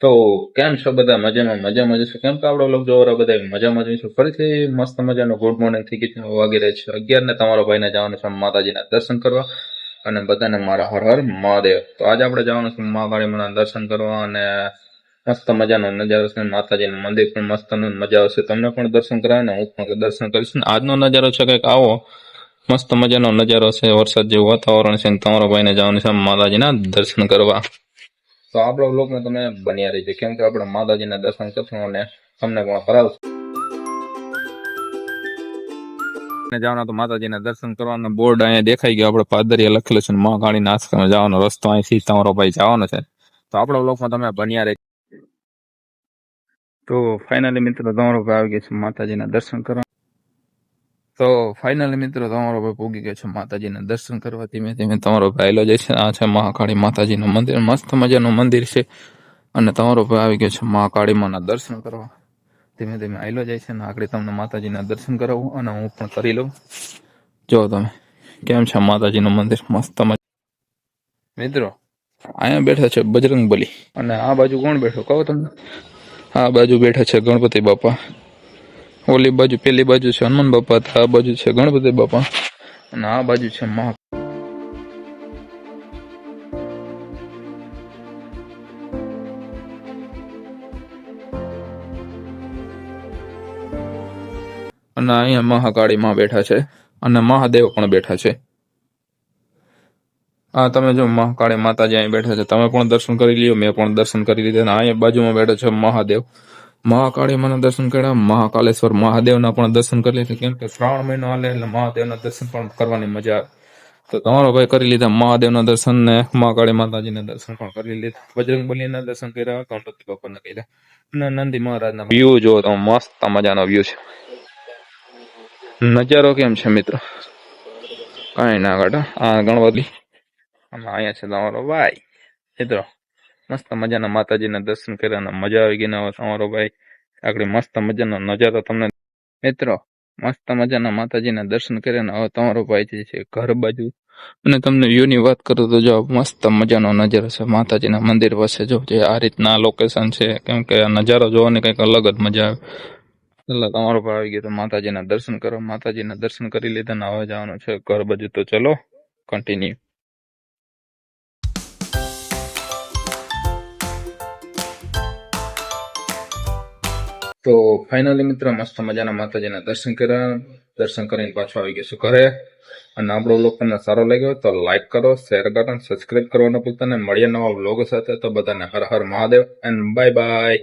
તો કેમ છો બધા? મજામાં મજામાં જશો કેમ કે આપણો લોકો જોવા બધા મજામાં જઈશું ફરીથી મસ્ત મજાનો ગુડ મોર્નિંગ થઈ ગયું વગેરે છે. અગિયાર ને તમારો ભાઈને જવાનું છે માતાજીના દર્શન કરવા અને બધાને મારા હર હર મહાદેવ. તો આજે આપણે જવાનું છે મહાકાળી માના દર્શન કરવા અને મસ્ત મજાનો નજારો છે. માતાજીનું મંદિર પણ મસ્ત મજા આવશે તમને પણ દર્શન કરાવે ને હું પણ દર્શન કરીશ. ને આજનો નજારો છે કંઈક આવો મસ્ત મજાનો નજારો છે. વરસાદ જેવું વાતાવરણ છે તમારો ભાઈને જવાનું છે માતાજીના દર્શન કરવા. તો આપણો બ્લોગમાં તમે બન્યા રહીજો. કેમ કે આપણે માતાજીના દર્શન કરશું અને તમને પણ કરાવશું. જવાના તો માતાજીના દર્શન કરવાના. બોર્ડ અહીંયા દેખાઈ ગયો. આપણે પાદરિયા લખેલું છે મા મહાકાળીના આશ્રમે જવાનો રસ્તો અહીંથી તમારો ભાઈ જવાનો છે. તો આપણો બ્લોગમાં તમે બન્યા રહી તો ફાઇનલી મિત્રો, તમારો ભાઈ આવી ગયો છે માતાજીના દર્શન કરવા. તો ફાઇનલી મિત્રો તમારો ભાઈ પૂગી ગયો છે માતાજીના દર્શન કરવા. ધીમે ધીમે તમારો ભાઈ આવેલો છે. આ છે મહાકાળી માતાજીનું મંદિર. મસ્ત મજાનું મંદિર છે. અને તમારો ભાઈ આવી ગયો છે મહાકાળી માના દર્શન કરવા. ધીમે ધીમે આવેલો જાય છે અને આગળ તમને માતાજીના દર્શન કરાવું અને હું પણ કરી લઉં. જો તમે, કેમ છે માતાજીનું મંદિર? મસ્ત મજા મિત્રો, અહીંયા બેઠા છે બજરંગ બલી અને આ બાજુ કોણ બેઠો? કહો તમને આ બાજુ બેઠા છે ગણપતિ બાપા. ઓલી બાજુ, પેલી બાજુ છે હનુમાન બાપા હતા આ બાજુ છે ગણપતિ બાપા. અને આ બાજુ છે મહા અને અહીંયા મહાકાળી માં બેઠા છે અને મહાદેવ પણ બેઠા છે. આ તમે જો મહાકાળી માતાજી અહીં બેઠા છે, તમે પણ દર્શન કરી લ્યો, મેં પણ દર્શન કરી લીધા અને અહીંયા બાજુમાં બેઠા છે મહાદેવ. મહાકાળી માના દર્શન કર્યા. મહાકાલેશ્વર મહાદેવના પણ દર્શન કરી લીધા. કેમ કે શ્રાવણ મહિનો હાલે એટલે મહાદેવના દર્શન પણ કરવાની મજા આવે. તો તમારો ભાઈ કરી લીધા મહાદેવના દર્શન ને મહાકાળી માતાજીના દર્શન પણ કરી લીધા. બજરંગ બલીના દર્શન કર્યા ગણપતિ બાપાના કર્યા. અને નંદી મહારાજના વ્યૂ જો તો મસ્ત મજાનો વ્યૂ છે. નજારો કેમ છે મિત્રો? કાંઈ ના કાઢો. આ ગણપતિ. અને અહીંયા છે તમારો ભાઈ. મિત્રો મસ્ત મજાના માતાજીના દર્શન કર્યા મજા આવી ગઈ તમારો ભાઈ. આગળ મસ્ત મજાનો નજારો તમને મિત્રો, મસ્ત મજાના માતાજીના દર્શન કર્યા હવે તમારો ભાઈ જે છે ઘર બાજુ. અને તમને વ્યૂની વાત કરું તો જો મસ્ત મજાનો નજારો છે માતાજીના મંદિર પાસે જો જે આ રીતના લોકેશન છે, કેમ કે આ નજારો જોવાની કંઈક અલગ જ મજા આવે. એટલે તમારો ભાઈ આવી ગયો તો માતાજીના દર્શન કરો, માતાજીના દર્શન કરી લીધા ને હવે જવાનું છે ઘર બાજુ. તો ચલો કન્ટિન્યુ તો ફાઇનલી મિત્ર મસ્ત મજાના માતાજીના દર્શન કર્યા. દર્શન કરીને પાછો આવી ગયો છું ઘરે. અને આપણો બ્લોગ તમને સારો લાગ્યો તો લાઈક કરો શેર કરો સબસ્ક્રાઇબ કરવાનું ભૂલતા નહીં. મળીએ નવા બ્લોગ સાથે. તો બધાને Har Har Mahadev. And bye bye